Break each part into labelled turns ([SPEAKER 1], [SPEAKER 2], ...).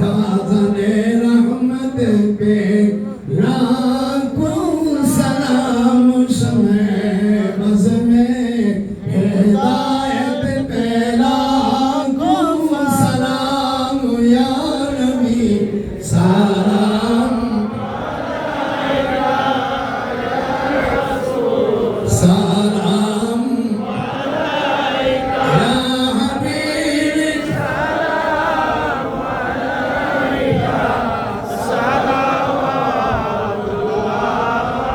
[SPEAKER 1] Ram Rahmat pay Ram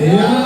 [SPEAKER 1] Yeah.